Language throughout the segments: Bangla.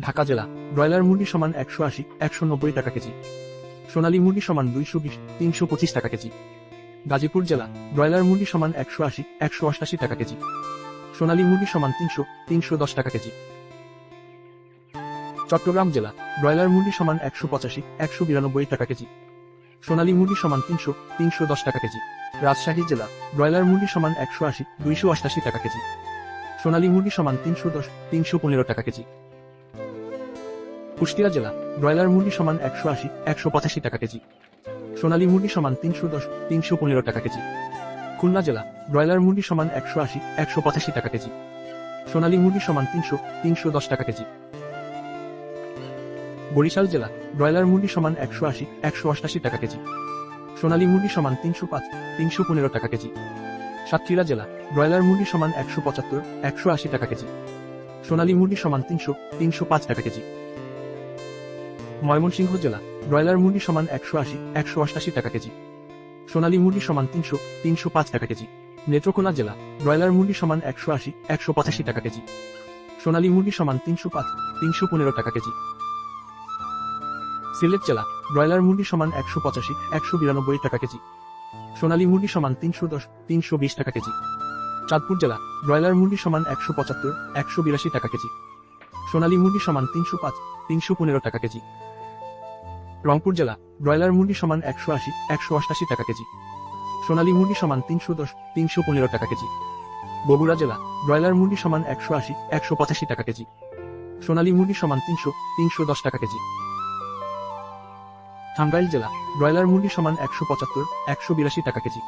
ঢাকা জেলা। ব্রয়লার মুরগি সমান একশো আশি, একশো নব্বই টাকা কেজি। সোনালী মুরগি সমান দুইশো বিশ, তিনশো পঁচিশ টাকা কেজি। গাজীপুর জেলা, ব্রয়লার মুরগি সমান একশো আশি, একশো অষ্টাশি টাকা কেজি। সোনালী মুরগি সমান তিনশো তিনশো দশ টাকা কেজি। চট্টগ্রাম জেলা, ব্রয়লার মুরগি সমান একশো পঁচাশি, একশো বিরানব্বই টাকা কেজি। সোনালী মুরগি সমান তিনশো তিনশো দশ টাকা কেজি। রাজশাহী জেলা, ব্রয়লার মুরগি সমান একশো আশি, দুইশো অষ্টাশি টাকা কেজি। সোনালী মুরগি সমান তিনশো দশ, তিনশো পনেরো টাকা কেজি। কুষ্টিয়া জেলা, ব্রয়লার মুরগি সমান একশো আশি, একশো পঁচাশি টাকা কেজি। সোনালী মুরগি সমান তিনশো দশ, তিনশো পনেরো টাকা কেজি। খুলনা জেলা, ব্রয়লার মুরগি সমান একশো আশি, একশো পঁচাশি টাকা কেজি। সোনালী মুরগি সমান তিনশো তিনশো দশ টাকা কেজি। বরিশাল জেলা, ব্রয়লার মুরগি সমান একশো আশি, একশো অষ্টাশি টাকা কেজি। সোনালী মুরগি সমান তিনশো পাঁচ, তিনশো পনেরো টাকা কেজি। সাতক্ষীরা জেলা, ব্রয়লার মুরগি সমান একশো পঁচাত্তর, একশো আশি টাকা কেজি। সোনালী মুরগি সমান তিনশো তিনশো পাঁচ টাকা কেজি। ময়মনসিংহ জেলা, ব্রয়লার মুরগি সমান একশো আশি, একশো অষ্টাশি টাকা কেজি। সোনালী মুরগি সমান তিনশো তিনশো পাঁচ টাকা কেজি। নেত্রকোনা জেলা, ব্রয়লার মুরগি সমান একশো আশি, একশো পঁচাশি টাকা কেজি। সোনালী মুরগি সমান তিনশো পাঁচ, তিনশো পনেরো টাকা কেজি। সিলেট জেলা, ব্রয়লার মুরগি সমান একশো পঁচাশি, একশো বিরানব্বই টাকা কেজি। সোনালী মুরগি সমান তিনশো দশ, তিনশো বিশ টাকা কেজি। চাঁদপুর জেলা, ব্রয়লার মুরগি সমান একশো পঁচাত্তর, একশো বিরাশি টাকা কেজি। সোনালী মুরগি সমান তিনশো পাঁচ, তিনশো পনেরো টাকা কেজি। রংপুর জেলা, ব্রয়লার মুরগি সমান একশো আশি, একশো অষ্টাশি টাকা কেজি। সোনালী মুরগি সমান তিনশো দশ, তিনশো পনেরো টাকা কেজি। বগুড়া জেলা, ব্রয়লার মুরগি সমান একশো আশি, একশো পঁচাশি টাকা কেজি। সোনালী মুরগি সমান তিনশো তিনশো দশ টাকা কেজি। টাঙ্গাইল জেলা, ব্রয়লার মুরগি সমান একশো পঁচাত্তর, একশো বিরাশি টাকা কেজি।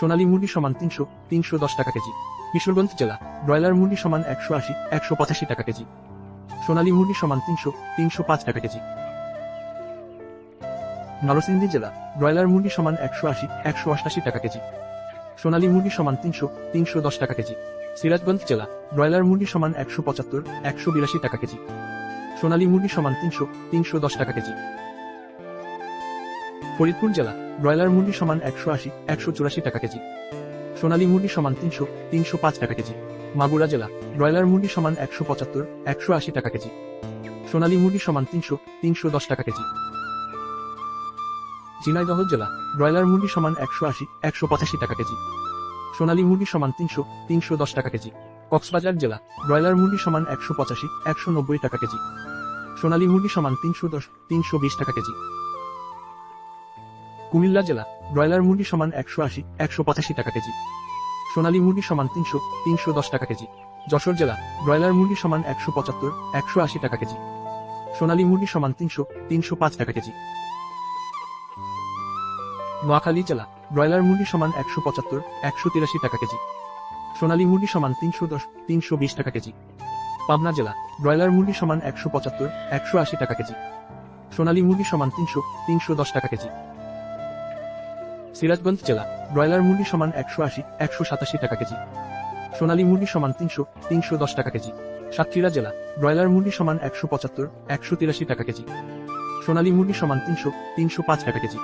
সোনালী মুরগি সমান তিনশো তিনশো দশ টাকা কেজি। কিশোরগঞ্জ জেলা, ব্রয়লার মুরগি সমান একশো আশি, একশো পঁচাশি টাকা কেজি। সোনালী মুরগি সমান তিনশো তিনশো পাঁচ টাকা কেজি। নরসিংদী জেলা, ব্রয়লার মুরগি সমান একশো আশি, একশো অষ্টাশি টাকা কেজি। সোনালী মুরগি সমান তিনশো তিনশো দশ টাকা কেজি। সিরাজগঞ্জ জেলা, ব্রয়লার মুরগি সমান একশো পঁচাত্তর, একশো বিরাশি টাকা কেজি। সোনালী মুরগি সমান তিনশো তিনশো দশ টাকা কেজি। ফরিদপুর জেলা, ব্রয়লার মুরগি সমান একশো আশি, একশো চুরাশি টাকা কেজি। সোনালী মুরগি সমান তিনশো তিনশো পাঁচ টাকা কেজি। মাগুরা জেলা, ব্রয়লার মুরগি সমান একশো পঁচাত্তর, একশো আশি টাকা কেজি। সোনালী মুরগি সমান তিনশো তিনশো দশ টাকা কেজি। ঝিনাইদহ জেলা, ব্রয়লার মুরগি সমান একশো আশি, একশো পঁচাশি টাকা কেজি। সোনালী মুরগি সমান তিনশো তিনশো দশ টাকা কেজি। কক্সবাজার জেলা, ব্রয়লার মুরগি সমান একশো পঁচাশি, একশো নব্বই টাকা কেজি। সোনালী মুরগি সমান তিনশো দশ, তিনশো বিশ টাকা কেজি। কুমিল্লা জেলা, ব্রয়লার মুরগি সমান একশো আশি, একশো পঁচাশি টাকা কেজি। সোনালী মুরগি সমান তিনশো তিনশো দশ টাকা কেজি। যশোর জেলা, ব্রয়লার মুরগি সমান একশো পঁচাত্তর, একশো আশি টাকা কেজি। সোনালী মুরগি সমান তিনশো তিনশো পাঁচ টাকা কেজি। নোয়াখালী জেলা, ব্রয়লার মুরগি সমান একশো পঁচাত্তর, একশো তিরাশি টাকা কেজি। সোনালী মুরগি সমান তিনশো দশ, তিনশো বিশ টাকা কেজি। পাবনা জেলা, ব্রয়লার মুরগি সমান একশো পঁচাত্তর, একশো আশি টাকা কেজি। সোনালী মুরগি সমান তিনশো তিনশো দশ টাকা কেজি। সিরাজগঞ্জ জেলা, ব্রয়লার মুরগি সমান একশো আশি, একশো সাতাশি টাকা কেজি। সোনালী মুরগি সমান তিনশো তিনশো দশ টাকা কেজি। সাতক্ষীরা জেলা, ব্রয়লার মুরগি সমান একশো পঁচাত্তর, একশো তিরাশি টাকা কেজি। সোনালী মুরগি সমান তিনশো তিনশো পাঁচ টাকা কেজি।